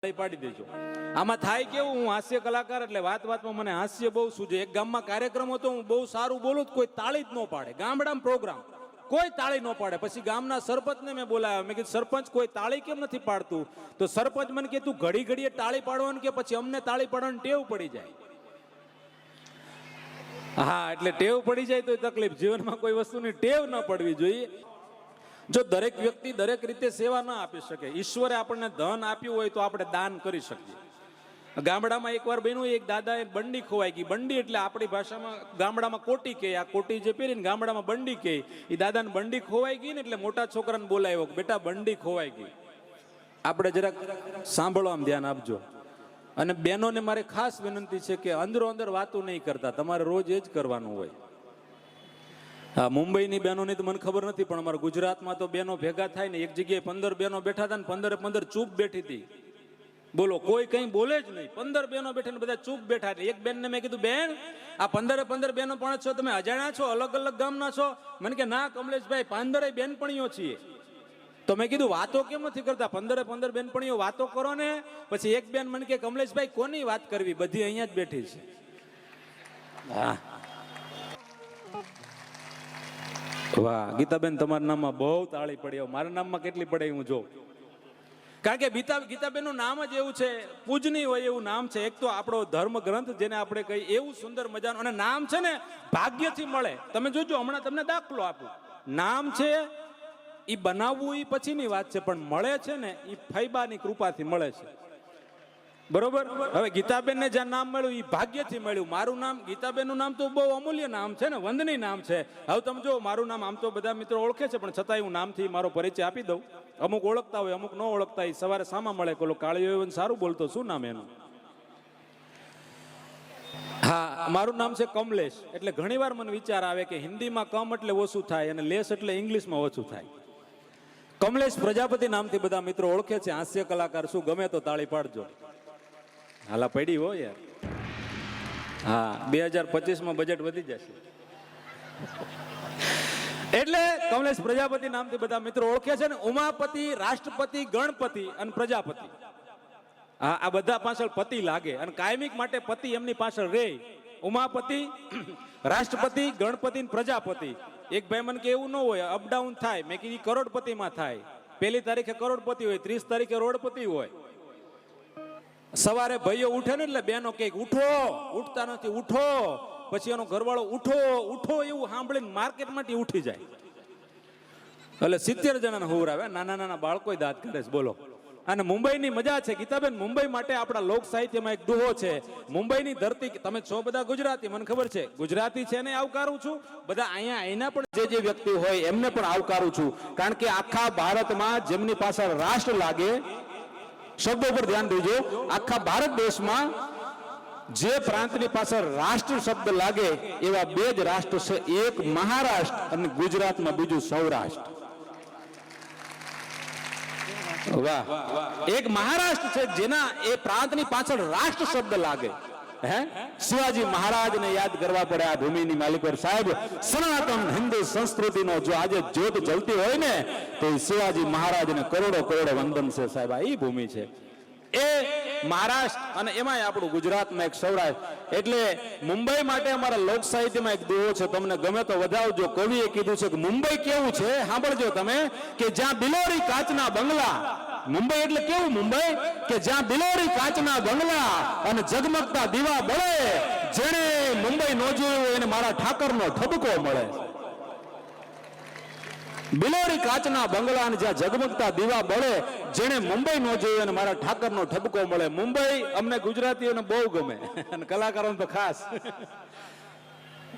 પાડી દેજો. આમાં થાય કેવું? હું હાસ્ય કલાકાર એટલે વાત વાતમાં મને હાસ્ય બહુ સૂજે. એક ગામમાં કાર્યક્રમ હતો, હું બહુ સારું બોલું કોઈ તાળી જ ન પાડે. ગામડામાં પ્રોગ્રામ. કોઈ તાળી ન પાડે. પછી ગામના સરપંચને મેં બોલાવ્યો. મેં કીધું, સરપંચ, કોઈ તાળી કેમ નથી પાડતું? તો સરપંચ મને કે તું ઘડી ઘડીએ તાળી પાડવાનું કે પછી અમને તાળી પાડવાની ટેવ પડી જાય? હા, એટલે ટેવ પડી જાય તો તકલીફ. જીવનમાં કોઈ વસ્તુની ટેવ ન પડવી જોઈએ. જો દરેક વ્યક્તિ દરેક રીતે સેવા ના આપી શકે, ઈશ્વરે આપણને ધન આપ્યું હોય તો આપણે દાન કરી શકીએ. ગામડામાં એકવાર બન્યું, એક દાદાએ બંડી ખોવાઈ ગઈ. બંડી એટલે આપણી ભાષામાં, ગામડામાં કોટી કહે આ કોટી જે પહેરીને ગામડામાં બંડી કહે એ દાદાને બંડી ખોવાઈ ગઈ ને એટલે મોટા છોકરાને બોલાવ્યો બેટા, બંડી ખોવાઈ ગઈ. આપણે જરાક સાંભળો આમ ધ્યાન આપજો. અને બહેનોને મારે ખાસ વિનંતી છે કે અંદરો અંદર વાતો નહીં કરતા. તમારે રોજ એ જ કરવાનું હોય. મુંબઈની બહેનોની તો મને ખબર નથી, પણ અમારા ગુજરાતમાં તો બહેનો ભેગા થાય ને, એક જગ્યાએ પંદર બહેનો બેઠા હતા ને, પંદરે પંદર ચૂપ બેઠી હતી. બોલો, કોઈ કંઈ બોલે જ નહીં. પંદર બહેનો બેઠા બધા ચૂપ બેઠા એટલે એક બેનને મેં કીધું, બેન, આ પંદરે પંદર બહેનો પણ છો, તમે અજાણ્યા છો, અલગ અલગ ગામના છો? મને કે, ના, કમલેશભાઈ પંદરે બેનપણીઓ છીએ. તો મેં કીધું, વાતો કેમ નથી કરતા? પંદરે પંદર બેનપણીઓ વાતો કરો ને, પછી એક બેન મને કે, કમલેશભાઈ, કોની વાત કરવી? બધી અહીંયા જ બેઠી છે. હા. વાહ, ગીતાબેન તમારા નામમાં બહુ તાળી પડી મારા નામમાં કેટલી પડે હું જો. કારણ કે ગીતા ગીતાબેનનું નામ જ એવું છે પૂજની હોય એવું નામ છે. એક તો આપણો ધર્મ ગ્રંથ જેને આપણે કહીએ, એવું સુંદર મજાનું, અને નામ છે ને, ભાગ્યથી મળે. તમે જોજો, હમણાં તમને દાખલો આપું. નામ છે એ બનાવવું એ પછીની વાત છે, પણ મળે છે ને એ ફૈબાની કૃપાથી મળે છે. બરોબર? હવે ગીતાબેનને જ્યાં નામ મળ્યું એ ભાગ્યથી મળ્યું. મારું નામ, ગીતાબેનનું નામ તો બહુ અમૂલ્ય નામ છે ને વંદની નામ છે. હવે તમે જો મારું નામ આમ તો બધા મિત્રો ઓળખે છે, પણ છતાંય હું નામથી મારો પરિચય આપી દઉં. અમુક ઓળખતા હોય, અમુક ન ઓળખતા હોય સવારે સામા મળે કોલો કાળીઓ સારું બોલતો, શું નામ એનું? હા, મારું નામ છે કમલેશ. એટલે ઘણીવાર મને વિચાર આવે કે હિન્દીમાં કમ એટલે ઓછું થાય અને લેસ એટલે ઇંગ્લિશમાં ઓછું થાય. કમલેશ પ્રજાપતિ નામથી બધા મિત્રો ઓળખે છે, હાસ્ય કલાકાર, શું ગમે તો તાળી પાડજો. હાલા પડી હો યાર. હા, બે હજાર પચીસમાં બજેટ વધી જશે. એટલે કમલેશ પ્રજાપતિ નામથી બધા મિત્રો ઓળખે છે ને, ઉમાપતિ, રાષ્ટ્રપતિ, ગણપતિ અને પ્રજાપતિ. હા, આ બધા પાછળ પતિ લાગે અને કાયમિક માટે પતિ એમની પાછળ રે. ઉમાપતિ, રાષ્ટ્રપતિ, ગણપતિ પ્રજાપતિ. એક ભાઈ મને કે એવું ન હોય અપડાઉન થાય. મેં કીધી કરોડપતિમાં થાય. પહેલી તારીખે કરોડપતિ હોય, ત્રીસ તારીખે રોડપતિ હોય. સવારે ભાઈઓ ઉઠે ને એટલે બેનો કે ઉઠો, ઉઠતા નથી, ઉઠો. પછી એનો ઘરવાળો ઉઠો ઉઠો એવું સાંભળીને માર્કેટમાંથી ઉઠી જાય. એટલે સિત્તેર જણાને હુવરાવે નાના નાના બાળકો દાંત કરે છે, બોલો. અને મુંબઈની મજા છે, ગીતાબેન, મુંબઈ માટે આપણા લોક સાહિત્યમાં એક દુહો છે. મુંબઈની ધરતી, તમે છો બધા ગુજરાતી, મને ખબર છે. ગુજરાતી છે ને આવકારું છું. બધા અહીંયા અહીંના પણ જે જે વ્યક્તિ હોય એમને પણ આવકારું છું. કારણ કે આખા ભારતમાં જેમની પાછળ રાષ્ટ્ર લાગે શબ્દો પર ધ્યાન દેજો. આખા ભારત દેશમાં જે પ્રાંતની પાછળ રાષ્ટ્ર શબ્દ લાગે, એવા બે જ રાષ્ટ્ર છે. એક મહારાષ્ટ્ર અને ગુજરાતમાં બીજું સૌરાષ્ટ્ર. વાહ. એક મહારાષ્ટ્ર છે જેના એ પ્રાંતની પાછળ રાષ્ટ્ર શબ્દ લાગે. હે? શિવાજી મહારાજને યાદ કરવા પડે આ ભૂમિની માલિક સાહેબ, સનાતન હિન્દુ સંસ્કૃતિનો જો આજે જ્યોત જલતી હોય ને, તો શિવાજી મહારાજને કરોડો કરોડો વંદન છે સાહેબ. આ એ ભૂમિ છે. એ મહારાષ્ટ્ર અને એમાંય આપણું ગુજરાતમાં એક સૌરાષ્ટ્ર. એટલે મુંબઈ માટે અમારા લોક સાહિત્યમાં એક દેવો છે. તમને ગમે તો વધાવજો. કવિએ કીધું છે કે મુંબઈ કેવું છે? સાંભળજો તમે, કે જ્યાં બિલોરી કાચના બંગલા મુંબઈ એટલે કેવું મુંબઈ? કે જ્યાં બિલોરી કાચના બંગલા અને ઝગમગતા દીવા બળે જેને મુંબઈ ન જોયું એને મારા ઠાકરનો ઠબકો મળે. બિલોરી કાચના બંગલા અને જ્યાં ઝગમગતા દીવા બળે જેને મુંબઈ ન જોયું અને મારા ઠાકરનો ઠબકો મળે. મુંબઈ અમને ગુજરાતીઓને બહુ ગમે. અને કલાકારોને તો ખાસ.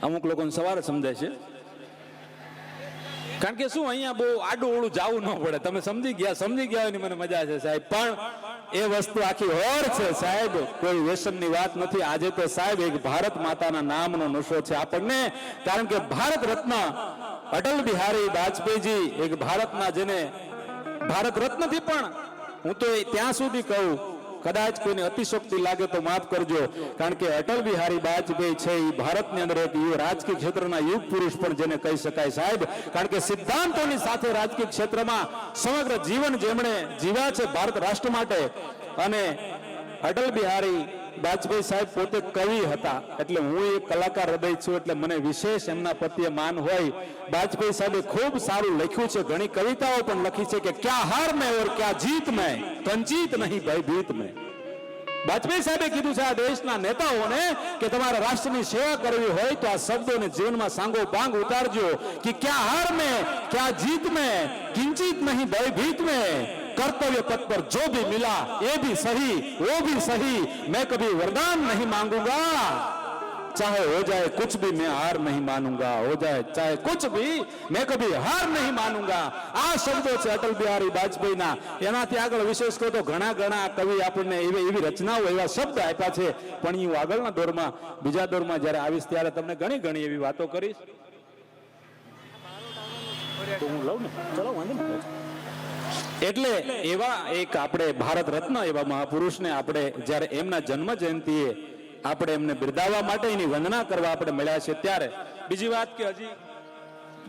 અમુક લોકોને સવારે સમજાય છે. કારણ કે શું, અહીંયા બહુ આડું ઓળું જવું ન પડે. તમે સમજી ગયા સમજી ગયા એની મને મજા છે સાહેબ. પણ એ વસ્તુ આખી હોર છે સાહેબ. કોઈ વ્યસનની વાત નથી. આજે તો સાહેબ એક ભારત માતાના નામનો નશો છે આપણને. કારણ કે ભારત રત્ન અટલ બિહારી વાજપેયીજી એક ભારતના જેને ભારત રત્નથી પણ હું તો ત્યાં સુધી કહું કદાચ કોઈને અતિશોક્તિ લાગે તો માફ કરજો. કારણ કે અટલ બિહારી વાજપેયી છે એ ભારતની અંદર એક રાજકીય ક્ષેત્રના યુગ પુરુષ પણ જેને કહી શકાય સાહેબ. કારણ કે સિદ્ધાંતોની સાથે રાજકીય ક્ષેત્રમાં સમગ્ર જીવન જેમણે જીવ્યા છે ભારત રાષ્ટ્ર માટે. અને અટલ બિહારી વાજપેયી સાહેબ પોતે કવિ હતા. એટલે હું એ કલાકાર હૃદય છું, એટલે મને વિશેષ એમના પ્રત્યે માન હોય. બાજભાઈ સાહેબે ખૂબ સારું લખ્યું છે. ઘણી કવિતાઓ પણ લખી છે કે ક્યાં હાર મેં ઓર ક્યાં જીત મેં? કંચિત નહીં ભયભીત મેં. વાજપેયી સાહેબે કીધું છે આ દેશના નેતાઓને કે તમારે રાષ્ટ્રની સેવા કરવી હોય તો આ શબ્દોને જીવનમાં સાંગો પાંગ ઉતારજો કે ક્યાં હાર મેં, ક્યાં જીત મેં, કિંચિત નહીં ભયભીત મેં. कर्तव्य पथ पर जो भी मिला ये भी सही वो भी सही मैं कभी वरदान नहीं मांगूंगा चाहे हो जाए कुछ भी मैं हार नहीं मानूंगा हो जाए चाहे कुछ भी मैं कभी हार नहीं मानूंगा આ શબ્દો છે અટલ બિહારી વાજપેયીના એનાથી આગળ વિશેષ કહો તો ઘણા ઘણા કવિ આપણને એવી એવી રચનાઓ એવા શબ્દ આપ્યા છે પણ હું આગળના દોરમાં બીજા દોરમાં જ્યારે આવીશ ત્યારે તમને ઘણી ઘણી એવી વાતો કરીશ તો હું લઉં ને ચલો વાંધો નહીં એટલે એવા એક આપણે ભારત રત્ન એવા મહાપુરુષને આપણે જ્યારે એમના જન્મ જયંતિએ આપણે એમને બિરદાવવા માટે એની વંદના કરવા આપણે મળ્યા છે ત્યારે બીજી વાત કે હજી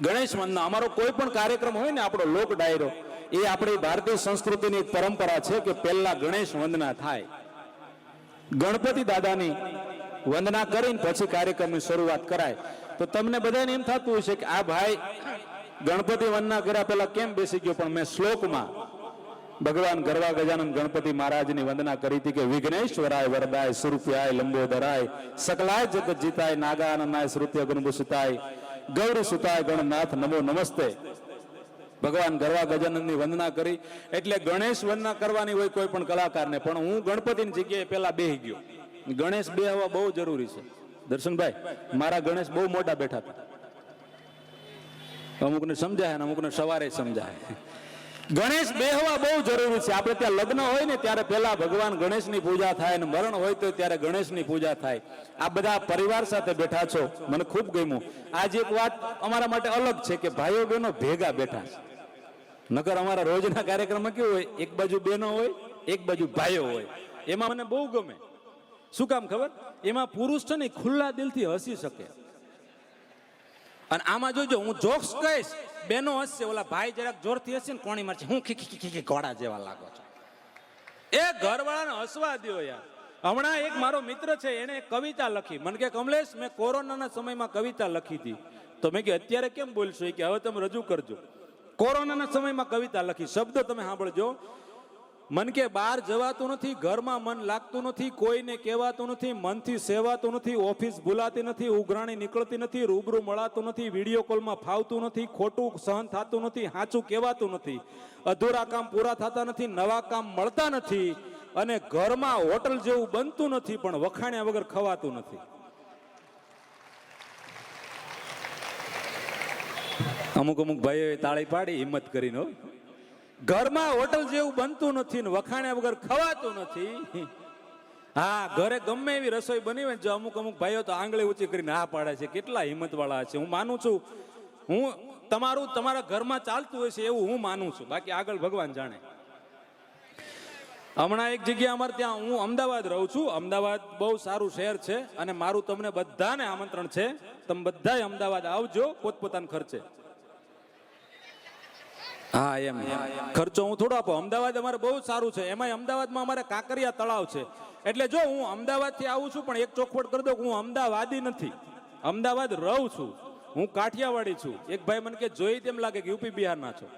ગણેશ વંદના અમારો કોઈ પણ કાર્યક્રમ હોય ને આપણો લોક ડાયરો, એ આપણી ભારતીય સંસ્કૃતિની એક પરંપરા છે કે પહેલા ગણેશ વંદના થાય. ગણપતિ દાદાની વંદના કરીને પછી કાર્યક્રમની શરૂઆત કરાય. તો તમને બધાને એમ થતું હશે કે આ ભાઈ ગણપતિ વંદના કર્યા પહેલા કેમ બેસી ગયો? પણ મેં શ્લોકમાં ભગવાન ગરવા ગજાનંદ ગણપતિ મહારાજની વંદના કરી હતી કે વિઘ્નેશ્વરાય વરદાય, સુરપ્યાય, લંબોદરાય, સકલાય જગત જીતાય નાગાનંદાય શ્રુત્ય ગુણભૂષિતાય ગૌરી સુતાય, ગણનાથ, નમો નમસ્તે. ભગવાન ગરવા ગજાનંદની વંદના કરી, એટલે ગણેશ વંદના કરવાની હોય કોઈ પણ કલાકારને, પણ હું ગણપતિની જગ્યાએ પહેલા બેહી ગયો. ગણેશ બે હવા બહુ જરૂરી છે. દર્શનભાઈ, મારા ગણેશ બહુ મોટા બેઠા હતા. અમુકને સમજાય અને અમુકને સવારે સમજાય. ગણેશ બેહવા બહુ જરૂરી છે. આપણે ત્યાં લગ્ન હોય ને ત્યારે પહેલા ભગવાન ગણેશની પૂજા થાય અને મરણ હોય તો ત્યારે ગણેશની પૂજા થાય. આ બધા પરિવાર સાથે બેઠા છો. મને ખૂબ ગમ્યું. આજે એક વાત અમારા માટે અલગ છે કે ભાઈઓ બહેનો ભેગા બેઠા છે. નગર અમારા રોજના કાર્યક્રમમાં કેવું હોય? એક બાજુ બહેનો હોય, એક બાજુ ભાઈઓ હોય. એમાં મને બહુ ગમે. શું કામ ખબર? એમાં પુરુષ છે ને ખુલ્લા દિલથી હસી શકે. અને આમાં જોજો, હું જોક્સ કહીશ. બેનો હસશે ઓલા ભાઈ જરાક જોરથી હશે ને કોણી મારશે. હું ખી ખી ખી ઘોડા જેવા લાગો છો. એ ઘરવાળાને હસવા દ્યો યાર. હમણાં એક મારો મિત્ર છે, એને કવિતા લખી. મને કે, કમલેશ, મેં કોરોનાના સમયમાં કવિતા લખી હતી તો મેં કે અત્યારે કેમ બોલશો? કે, હવે તમે રજૂ કરજો. કોરોનાના સમયમાં કવિતા લખી. શબ્દ તમે સાંભળજો. મન કે બહાર જવાતું નથી, ઘરમાં મન લાગતું નથી, કોઈને કહેવાતું નથી, મનથી સેવાતું નથી, ઓફિસ ભૂલાતી નથી, ઉઘરાણી નીકળતી નથી, રૂબરૂ મળાતું નથી, વીડિયો કોલમાં ફાવતું નથી, ખોટું સહન થતું નથી, સાચું કહેવાતું નથી, અધૂરા કામ પૂરા થતા નથી, નવા કામ મળતા નથી અને ઘરમાં હોટલ જેવું બનતું નથી, પણ વખાણ્યા વગર ખવાતું નથી અમુક અમુક ભાઈઓએ તાળી પાડી, હિંમત કરીને. ઘરમાં હોટલ જેવું બનતું નથી ને વખાણ્યા વગર ખવાતું નથી. હા, ઘરે ગમે એવી રસોઈ બની હોય જો અમુક અમુક ભાઈઓ તો આંગળી ઊંચી કરીને આ પાડે છે, કેટલા હિંમત વાળા છે. હું માનું છું, હું તમારું, તમારા ઘરમાં ચાલતું હોય છે એવું હું માનું છું. બાકી આગળ ભગવાન જાણે. હમણાં એક જગ્યા અમારે ત્યાં, હું અમદાવાદ રહું છું. અમદાવાદ બહુ સારું શહેર છે અને મારું તમને બધાને આમંત્રણ છે. તમે બધાય અમદાવાદ આવજો, પોતપોતાના ખર્ચે. હા, એમ. ખર્ચો હું થોડો આપો. અમદાવાદ અમારે બહુ સારું છે. એમાંય અમદાવાદમાં અમારે કાંકરિયા તળાવ છે. એટલે જો હું અમદાવાદથી આવું છું, પણ એક ચોખવટ કરી દઉં હું અમદાવાદી નથી. અમદાવાદ રહું છું. હું કાઠિયાવાડી છું. એક ભાઈ મને કે, જોઈ તેમ લાગે કે યુપી બિહારના છો.